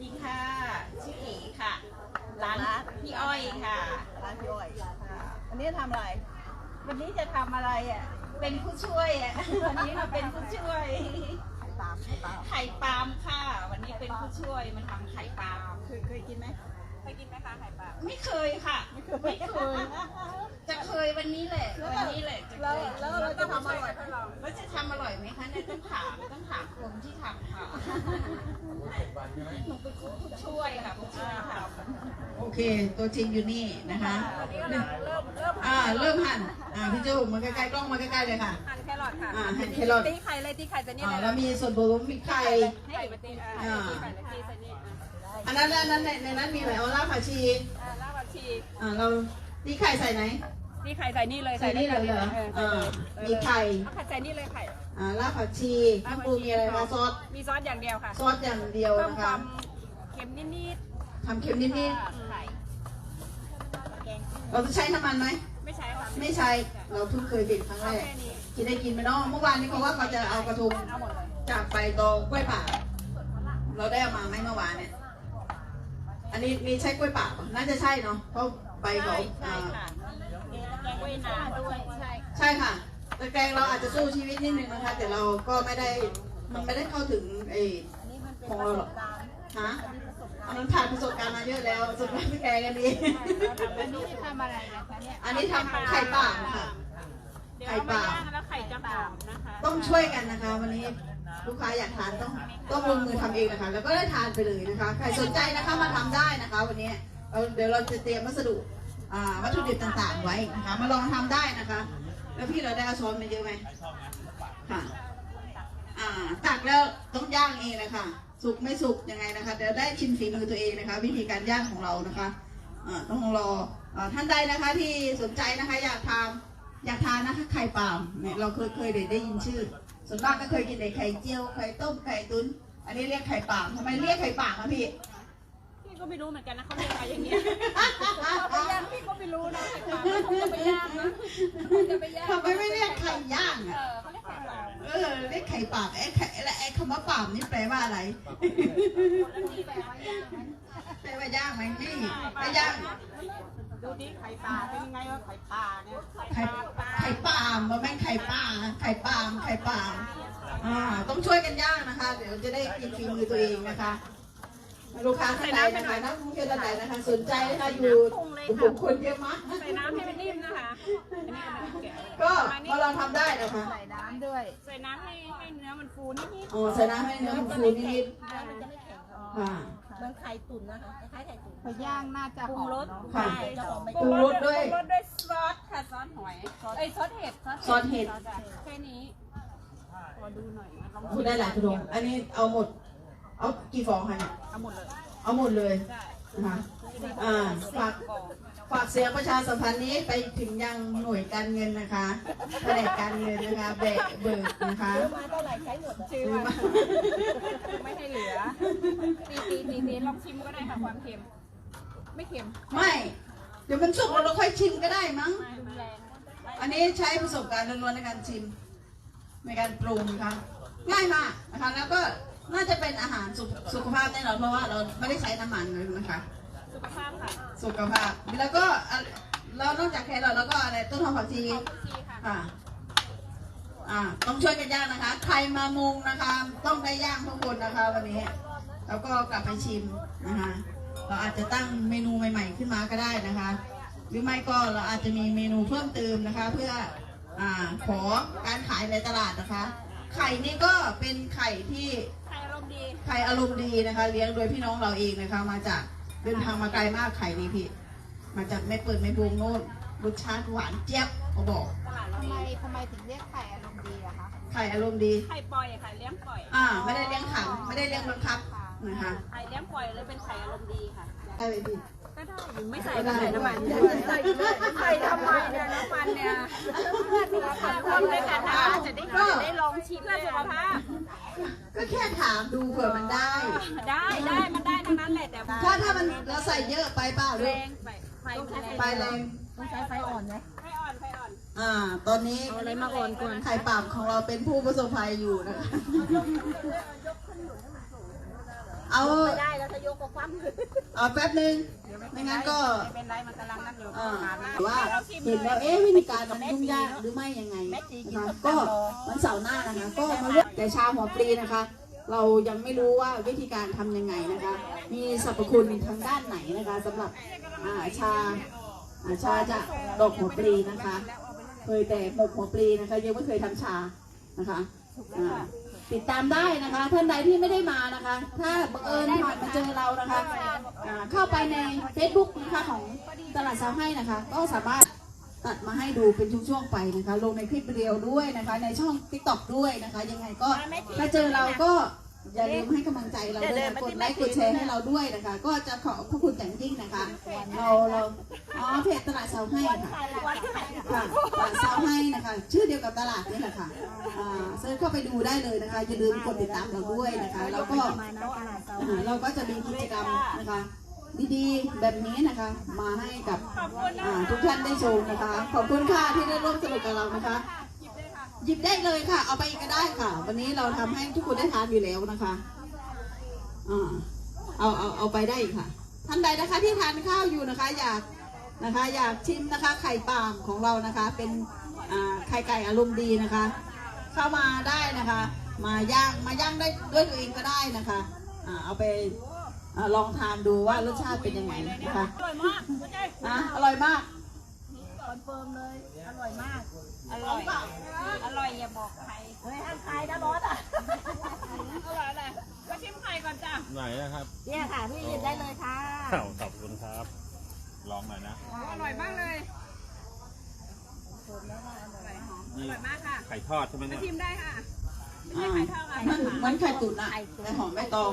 ดีค่ะ ชื่อเอ๋ค่ะ ร้านพี่อ้อยค่ะ ร้านพี่อ้อยค่ะวันนี้ทำอะไร วันนี้จะทำอะไรอะ เป็นผู้ช่วยอะ วันนี้มาเป็นผู้ช่วย ไข่ปลาล์มไข่ปลาล์มไข่ปาล์มค่ะ วันนี้เป็นผู้ช่วยมาทำไข่ปาล์มเคยเคยกินไหมเคยกินไหมคะไข่ปาล์มไม่เคยค่ะ ไม่เคย จะเคยวันนี้แหละ วันนี้แหละจะเคแล้วยแล้วเราจะทำอร่อยไหมแล้วจะทำอร่อยไหมคะเนี่ยต้องถามต้องถามคนที่ทำค่ะ หนูเป็นผู้ช่วยค่ะผู้ช่วยค่ะ โอเคตัวจริงอยู่นี่นะคะวันนี้ก็เริ่มเริ่มเริ่มอ่าเริ่มหั่นอ่าพี่จูมาใกล้ๆกล้องมาใกล้ๆเลยค่ะ หั่นแครอทค่ะอ่าหั่นแครอทตีไข่เลยตีไข่จะนี่อ่าเลยแล้วมีส่วนผสมมีไข่ให้ไข่มาตีอ่าตีไข่เลยตีใส่นี่อะอันนั้นอันนั้นในในนั้นมีอะไรเอารากผักชีอ่ารากผักชีอ่าเราตีไข่ใส่ไหนตีไข่ใส่นี่เลยใส่นี่เลยเหรอเอออ่ามีไข่เอาไข่ใส่นี่เลยไข่อ่ารากผักชีน้ำปูมีอะไรคะซอสมีซอสอย่างเดียวค่ะซอสอย่างเดียวเพิ่มนะคคะวามเค็มนิดทำเค็มนิดๆไข่ๆ เราจะใช้น้ำมันไหม ไม่ใช้ค่ะไม่ใช้ เราเพิ่งเคยกินครั้งแรกแค่นี้กินได้กินไหมเนาะ เมื่อวานนี้เขาว่าเขาจะเอากระทงเอาหมดเลยจากใบตองกล้วยป่า เราได้เอามาไหมเมื่อวานเนี่ย อันนี้นี่ใช่กล้วยป่าปะน่าจะใช่เนาะ เพราะใบเขาใช่อ่าค่ะแกงกล้วยน้ำด้วยใช่ใช่ค่ะตะแกรงเราอาจจะสู้ชีวิตนิดนึงนะคะ แต่เราก็ไม่ได้ มันไม่ได้เข้าถึงไอ้ของเราหรอกฮะ อันนั้นผ่านประสบการณ์มาเยอะแล้วสุดท้ายตะแกรงกันดี อันนี้ทำอะไรนะคะเนี่ยอันนี้ทำไข่ป่าค่ะ เดี๋ยวเอามาย่างแล้วไข่จะหอมนะคะต้องช่วยกันนะคะ วันนี้ลูกค้าอยากทานต้องต้องลงมือทำเองนะคะ แล้วก็ได้ทานไปเลยนะคะ ใครสนใจนะคะมาทำได้นะคะ วันนี้เราเดี๋ยวเราจะเตรียมวัสดุอ่าวัตถุดิบต่างๆไว้นะคะ มาลองทำได้นะคะ แล้วพี่เราได้เอาช้อนมาเยอะไหมค่ะอ่าตักแล้วต้องย่างเองเลยค่ะ สุกไม่สุกยังไงนะคะเดี๋ยวได้ชิมฝีมือตัวเองนะคะ วิธีการย่างของเรานะคะอ่าต้องรออ่าท่านใดนะคะที่สนใจนะคะอยากทานอยากทานนะคะไข่ปาล์มเนี่ยเราเคยเคยได้ได้ยินชื่อ ส่วนมากก็เคยกินแต่ไข่เจียวไข่ต้มไข่ตุ๋นอันนี้เรียกไข่ปาล์มทำไมเรียกไข่ปาล์มคะพี่พี่ก็ไม่รู้เหมือนกันนะเขาเรียกอะไรอย่างเงี้ยเอาไปย่างพี่ก็ไม่รู้นะไข่ปลาไม่คงจะไปย่างนะคงจะไปย่างทำไมไม่เรียกไข่ย่างเออะอ เขาเรียกไข่ปลาเออเรียกไข่ปาล์มไอ้ไข่และไอ้คำว่าปาล์มนี่แปลว่าอะไรที่แปลว่าย่างไหมแปลว่าย่างไหมนี่ไม่ย่างดูดิไข่ปลาเป็นยังไงว่าไข่ปลาเนี่ยไข่ไข่ปาล์มมันไม่นไข่ปลาไข่ปาล์มไข่ปาล์มอ่าต้องช่วยกันย่างนะคะ เดี๋ยวจะได้กินฝีมือตัวเองนะคะ ลูกค้าท่านใดนะคะนักท่องเที่ยวท่านใดนะคะ สนใจนะคะอยู่โอ้โหคนเยอะมากใส่น้ำให้มันนิ่มนะคะอันนี้กำลังแกะก็มาลองทำได้นะคะใส่น้ำด้วย ใส่น้ำให้ให้เนื้อมันฟูนิดนิดอ๋อใส่น้ำให้เนื้อมันฟูนิดมันจะไม่แข็งๆค่ะเหมือนไข่ตุ๋นนะคะคล้ายๆไข่ตุ๋นพอย่างน่าจะปรุงรสค่ะใช่จะหอมไม่ปรุงรสด้วยปรุงรสด้วยซอสค่ะซอสหอยเอ้ยซอสเห็ดซอสเห็ดแค่นี้ขอดูหน่อยนะลองพูดได้หลายกระดงอันนี้เอาหมด เอากี่ฟองคะเนี่ยเอาหมดเลย เอาหมดเลยใช่นะคะอ่าฝากกล่องฝากเสียงประชาสัมพันธ์นี้ไปถึงยังหน่วยการเงินนะคะแผนกการเงินนะคะแบกเบิกนะคะมาเท่าไหร่ใช้หมดชื่อซื้อมาไม่ให้เหลือตีตีตีตีลองชิมก็ได้ค่ะความเค็ม ไม่เค็ม ไม่ เดี๋ยวมันสุกแล้วเราค่อยชิมก็ได้มั้งไม่รุนแรงอันนี้ใช้ประสบการณ์ล้วนๆในการชิม ในการปรุงนะคะง่ายมากนะคะแล้วก็ น่าจะเป็นอาหารสุขสุขภาพแน่นอนเพราะว่าเราไม่ได้ใช้น้ำมันเลยนะคะ สุขภาพค่ะสุขภาพ แล้วก็อะเรานอกจากแครอทแล้วก็อะไรต้นหอมผักชีขอบคุณชีค่ะ ค่ะ อ่า ต้องช่วยกันย่างนะคะ ใครมามุงนะคะ ต้องได้ย่างทุกคนนะคะวันนี้ แล้วก็กลับไปชิมนะคะ เราอาจจะตั้งเมนูใหม่ ๆ ขึ้นมาก็ได้นะคะ หรือไม่ก็เราอาจจะมีเมนูเพิ่มเติมนะคะ เพื่ออ่าขอการขายในตลาดนะคะ ไข่นี่ก็เป็นไข่ที่ ใครอารมณ์ดีไข่อารมณ์ดีนะคะ เลี้ยงโดยพี่น้องเราเองนะคะ มาจากเดินทางมาไกลมากไข่นี่พี่ มาจากแม่เปิดแม่บวงโน่นรสชาติหวานเจี๊ยบเขาบอกตลาดเราทำไมดีทำไมถึงเรียกไข่อารมณ์ดีอะคะไข่อารมณ์ดี ไข่ปล่อยค่ะเลี้ยงปล่อยอ่า ไม่ได้เลี้ยงขังไม่ได้เลี้ยงบังคับนะคะไข่เลี้ยงปล่อยเลยเป็นไข่อารมณ์ดีค่ะได้เลยพี่ก็ได้อยู่ไม่ใส่ก็ได้ใส่น้ำมัน ใส่ แค่ถามดูเผื่อมันได้ ได้ได้มันได้ทั้งนั้นแหละแต่ถ้าถ้ามันเราใส่เยอะไปเปล่าแรลูกงไปไฟแรงไปแรงต้องใช้ไฟอ่อนไหมไฟอ่อนไฟอ่อนอ่า ตอนนี้เอาอะไรมาอ่อนก่อนไข่ป่ามของเราเป็นผู้ประสบภัยอยู่นะคะ เอาได้แล้วถ้ายยกกับความคือเอาแป๊บนึง ไม่งั้นก็ไม่เป็นไรมันกำลังนั่นอยู่อ่าทานมาว่าเห็นว่าเอ๊ะวิธีการมันยุ่งยากหรือไม่ยังไงนะคะก็วันเสาร์หน้านะคะ ก็มาร่วมแต่ชาวหัวปลีนะคะ เรายังไม่รู้ว่าวิธีการทำยังไงนะคะ มีสรรพคุณทางด้านไหนนะคะสำหรับอ่าชาอ่าชาจากดอกหัวปลีนะคะ เคยแต่หมกหัวปลีนะคะ ยังไม่เคยทำชานะคะอ่า ติดตามได้นะคะ ท่านใดที่ไม่ได้มานะคะ ถ้าบังเอิญผ่านมาเจอเรานะคะอ่าเข้าไปใน Facebook นะคะของตลาดสาวให้นะคะ ก็สามารถตัดมาให้ดูเป็นช่วงๆไปนะคะ ลงในคลิปเดียวด้วยนะคะ ในช่อง t ิ k t o k ด้วยนะคะ ยังไงก็ถ้าเจอเราก็ อย่าลืมให้กำลังใจเราด้วยนะกดไลค์กดแชร์ให้เราด้วยนะคะ ก็จะขอบพระคุณอย่างยิ่งนะคะ เราเราอ๋อเพจตลาดเซาให้ค่ะค่ะตลาดเซาให้นะคะ ชื่อเดียวกับตลาดนี่แหละค่ะอ่าเซิร์ชเข้าไปดูได้เลยนะคะ อย่าลืมกดติดตามเราด้วยนะคะ แล้วก็อ่าเราก็จะมีกิจกรรมนะคะดีๆ แบบนี้นะคะ มาให้กับอ่าทุกท่านได้ชมนะคะ ขอบคุณค่ะที่ได้ร่วมสนุกกับเรานะคะ หยิบได้เลยค่ะ เอาไปอีกก็ได้ค่ะ วันนี้เราทำให้ทุกคนได้ทานอยู่แล้วนะคะอ่าเอาเอาเอาไปได้อีกค่ะ ท่านใดนะคะที่ทานข้าวอยู่นะคะ อยากนะคะ อยากชิมนะคะ ไข่ปามของเรานะคะ เป็นอ่าไข่ไก่อารมณ์ดีนะคะ เข้ามาได้นะคะ มาย่างมาย่างได้ด้วยตัวเองก็ได้นะคะอ่าเอาไปอลองทานดูว่ารสชาติเป็นยังไงนะคะอร่อยมากเข้าใจอะอร่อยมาก คอนเฟิร์มเลย อร่อยมาก อร่อย อร่อยอย่าบอกใคร เฮ้ยห้ามขายนะบอสอะ อร่อยอะไรก็ชิมไข่ก่อนจ้ะ ไหนนะครับเนี่ยค่ะพี่หยิบได้เลยค่ะ อ้าวขอบคุณครับ ลองหน่อยนะ อร่อยมากเลยนี่อร่อยมากค่ะ ไข่ทอดใช่ไหมเนี่ย ชิมได้ค่ะอ่ามันเหมือนไข่ตุ๋นอะแต่หอมใบตอง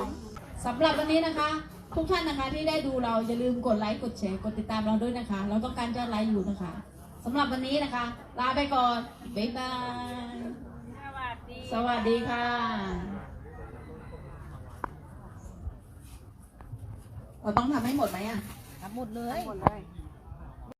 สำหรับวันนี้นะคะ ทุกท่านนะคะที่ได้ดูเราอย่าลืมกดไลค์กดแชร์กดติดตามเราด้วยนะคะ เราต้องการยอดไลค์อยู่นะคะสำหรับวันนี้นะคะ ลาไปก่อน บ๊ายบาย สวัสดีสวัสดีค่ะเราต้องทำให้หมดไหมอะ ทำหมดเลย หมดเลย